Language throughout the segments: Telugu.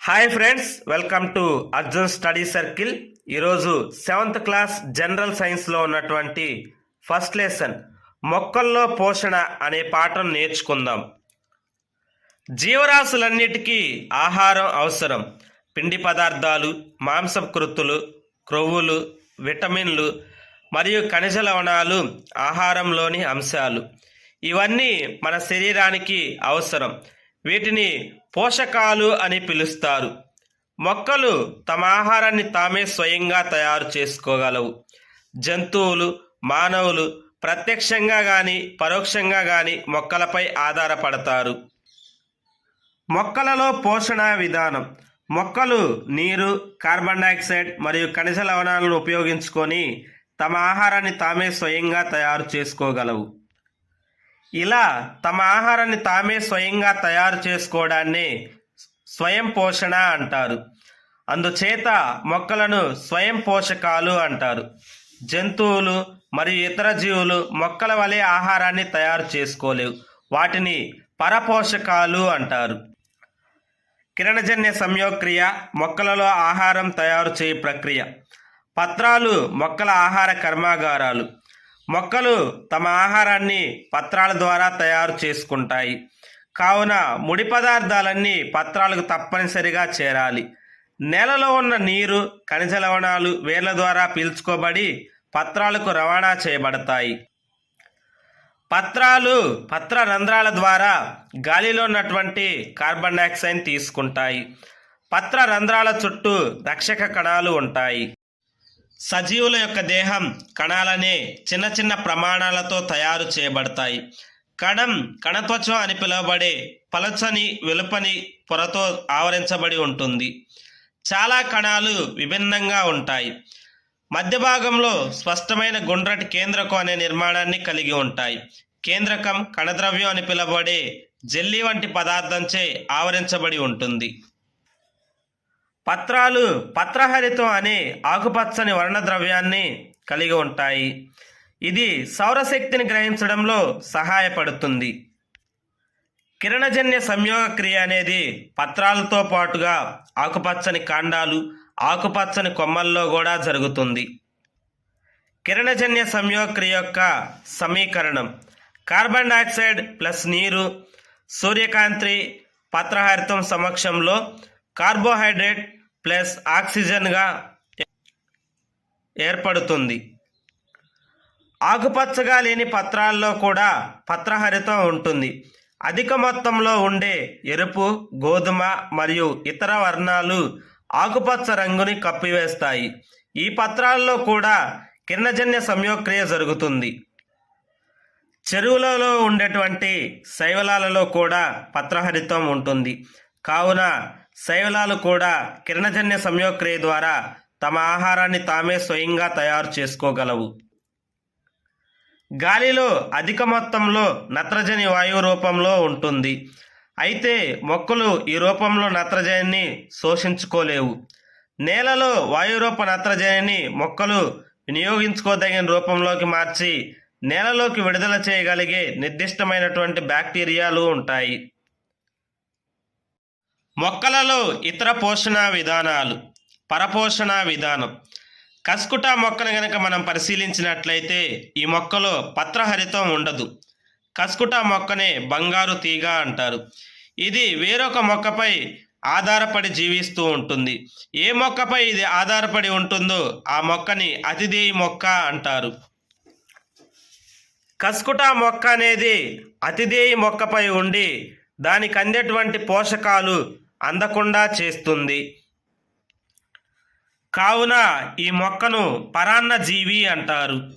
Hi friends welcome to Arjun study circle ఈరోజు సెవెంత్ క్లాస్ జనరల్ సైన్స్లో ఉన్నటువంటి ఫస్ట్ లెసన్ మొక్కల్లో పోషణ అనే పాఠం నేర్చుకుందాం. జీవరాశులన్నిటికీ ఆహారం అవసరం. పిండి పదార్థాలు మాంసకృతులు క్రొవ్వులు విటమిన్లు మరియు ఖనిజ లవణాలు ఆహారంలోని అంశాలు. ఇవన్నీ మన శరీరానికి అవసరం. వీటిని పోషకాలు అని పిలుస్తారు. మొక్కలు తమ ఆహారాన్ని తామే స్వయంగా తయారు చేసుకోగలవు. జంతువులు మానవులు ప్రత్యక్షంగా గాని పరోక్షంగా గాని మొక్కలపై ఆధారపడతారు. మొక్కలలో పోషణ విధానం. మొక్కలు నీరు కార్బన్ డైఆక్సైడ్ మరియు ఖనిజ లవణాలను ఉపయోగించుకొని తమ ఆహారాన్ని తామే స్వయంగా తయారు చేసుకోగలవు. ఇలా తమ ఆహారాన్ని తామే స్వయంగా తయారు చేసుకోవడాన్ని స్వయం పోషణ అంటారు. అందుచేత మొక్కలను స్వయం పోషకాలు అంటారు. జంతువులు మరియు ఇతర జీవులు మొక్కల వలె ఆహారాన్ని తయారు చేసుకోలేవు. వాటిని పరపోషకాలు అంటారు. కిరణజన్య సంయోక్రియ మొక్కలలో ఆహారం తయారు చేయ ప్రక్రియ. పత్రాలు మొక్కల ఆహార కర్మాగారాలు. మొక్కలు తమ ఆహారాన్ని పత్రాల ద్వారా తయారు చేసుకుంటాయి. కావున ముడి పదార్థాలన్నీ పత్రాలకు తప్పనిసరిగా చేరాలి. నేలలో ఉన్న నీరు ఖనిజ లవణాలు వేర్ల ద్వారా పీల్చుకోబడి పత్రాలకు రవాణా చేయబడతాయి. పత్రాలు పత్ర రంధ్రాల ద్వారా గాలిలో ఉన్నటువంటి కార్బన్ డైఆక్సైడ్ తీసుకుంటాయి. పత్ర రంధ్రాల చుట్టూ రక్షక కణాలు ఉంటాయి. సజీవుల యొక్క దేహం కణాలనే చిన్న చిన్న ప్రమాణాలతో తయారు చేయబడతాయి. కణం కణత్వచం అని పిలువబడే పలచని వెలుపని పొరతో ఆవరించబడి ఉంటుంది. చాలా కణాలు విభిన్నంగా ఉంటాయి. మధ్య భాగంలో స్పష్టమైన గుండ్రటి కేంద్రకం అనే నిర్మాణాన్ని కలిగి ఉంటాయి. కేంద్రకం కణద్రవ్యం అని పిలువబడే జెల్లీ వంటి పదార్థంచే ఆవరించబడి ఉంటుంది. పత్రాలు పత్రహరితం అనే ఆకుపచ్చని వర్ణద్రవ్యాన్ని కలిగి ఉంటాయి. ఇది సౌరశక్తిని గ్రహించడంలో సహాయపడుతుంది. కిరణజన్య సంయోగ క్రియ అనేది పత్రాలతో పాటుగా ఆకుపచ్చని కాండాలు ఆకుపచ్చని కొమ్మల్లో కూడా జరుగుతుంది. కిరణజన్య సంయోగ క్రియ యొక్క సమీకరణం. కార్బన్ డైఆక్సైడ్ ప్లస్ నీరు సూర్యకాంతి పత్రహరితం సమక్షంలో కార్బోహైడ్రేట్ ప్లస్ ఆక్సిజన్గా ఏర్పడుతుంది. ఆకుపచ్చగా లేని పత్రాల్లో కూడా పత్రహరితం ఉంటుంది. అధిక మొత్తంలో ఉండే ఎరుపు గోధుమ మరియు ఇతర వర్ణాలు ఆకుపచ్చ రంగుని కప్పివేస్తాయి. ఈ పత్రాల్లో కూడా కిరణజన్య సంయోక్రియ జరుగుతుంది. చెరువులలో ఉండేటువంటి శైవలాలలో కూడా పత్రహరితం ఉంటుంది. కావున శైవలాలు కూడా కిరణజన్య సంయోక్రియ ద్వారా తమ ఆహారాన్ని తామే స్వయంగా తయారు చేసుకోగలవు. గాలిలో అధిక మొత్తంలో నత్రజని వాయువు రూపంలో ఉంటుంది. అయితే మొక్కలు ఈ రూపంలో నత్రజనిని శోషించుకోలేవు. నేలలో వాయురూప నత్రజనిని మొక్కలు వినియోగించుకోదగిన రూపంలోకి మార్చి నేలలోకి విడుదల చేయగలిగే నిర్దిష్టమైనటువంటి బ్యాక్టీరియాలు ఉంటాయి. మొక్కలలో ఇతర పోషణ విధానాలు పరపోషణ విధానం. కస్కుటా మొక్కను గనక మనం పరిశీలించినట్లయితే ఈ మొక్కలో పత్రహరితం ఉండదు. కస్కుటా మొక్కనే బంగారు తీగ అంటారు. ఇది వేరొక మొక్కపై ఆధారపడి జీవిస్తూ ఉంటుంది. ఏ మొక్కపై ఇది ఆధారపడి ఉంటుందో ఆ మొక్కని అతిథేయి మొక్క అంటారు. కస్కుటా మొక్క అనేది అతిథేయి మొక్కపై ఉండి దానికి అందేటువంటి పోషకాలు అందకుండా చేస్తుంది. కావున ఈ మొక్కను పరాన్నజీవి అంటారు.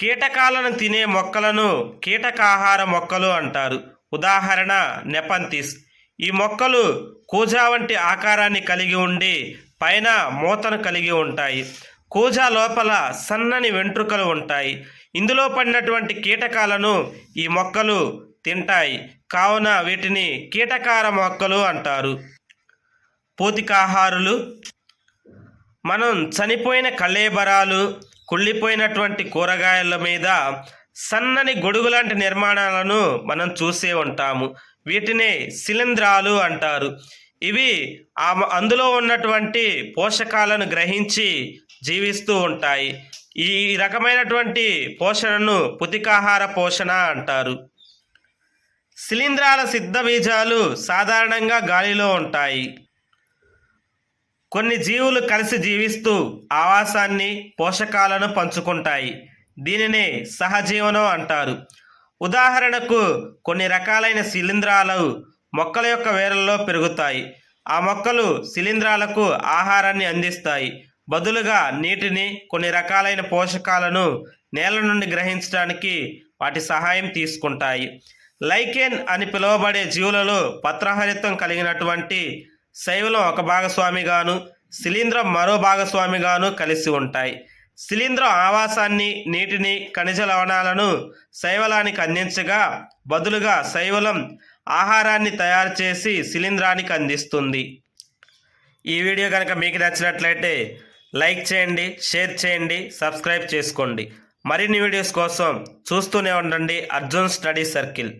కీటకాలను తినే మొక్కలను కీటకాహార మొక్కలు అంటారు. ఉదాహరణ నెపంతిస్ ఈ మొక్కలు కూజా వంటి ఆకారాన్ని కలిగి ఉండి పైన మూతను కలిగి ఉంటాయి. కూజా లోపల సన్నని వెంట్రుకలు ఉంటాయి. ఇందులో పడినటువంటి కీటకాలను ఈ మొక్కలు తింటాయి. కావున వీటిని కీటకార మొక్కలు అంటారు. పోతికాహారులు మనం చనిపోయిన కళేబరాలు కుళ్ళిపోయినటువంటి కూరగాయల మీద సన్నని గొడుగు లాంటి నిర్మాణాలను మనం చూసే ఉంటాము. వీటిని శిలీంధ్రాలు అంటారు. ఇవి ఆ అందులో ఉన్నటువంటి పోషకాలను గ్రహించి జీవిస్తూ ఉంటాయి. ఈ రకమైనటువంటి పోషణను పుతికాహార పోషణ అంటారు. శిలీంధ్రాల సిద్ధ బీజాలు సాధారణంగా గాలిలో ఉంటాయి. కొన్ని జీవులు కలిసి జీవిస్తూ ఆవాసాన్ని పోషకాలను పంచుకుంటాయి. దీనిని సహజీవనం అంటారు. ఉదాహరణకు కొన్ని రకాలైన శిలీంధ్రాలు మొక్కల యొక్క వేర్లలో పెరుగుతాయి. ఆ మొక్కలు శిలీంధ్రాలకు ఆహారాన్ని అందిస్తాయి. బదులుగా నీటిని కొన్ని రకాలైన పోషకాలను నేల నుండి గ్రహించడానికి వాటి సహాయం తీసుకుంటాయి. లైకెన్ అని పిలువబడే జీవులలో పత్రహరిత్వం కలిగినటువంటి శైవలం ఒక భాగస్వామిగాను శిలీంధ్రం మరో భాగస్వామిగాను కలిసి ఉంటాయి. శిలీంధ్రం ఆవాసాన్ని నీటిని ఖనిజ లవణాలను శైవలానికి అందించగా బదులుగా శైవలం ఆహారాన్ని తయారు చేసి శిలీంధ్రానికి అందిస్తుంది. ఈ వీడియో కనుక మీకు నచ్చినట్లయితే లైక్ చేయండి షేర్ చేయండి సబ్స్క్రైబ్ చేసుకోండి. మరిన్ని వీడియోస్ కోసం చూస్తూనే ఉండండి అర్జున్ స్టడీ సర్కిల్.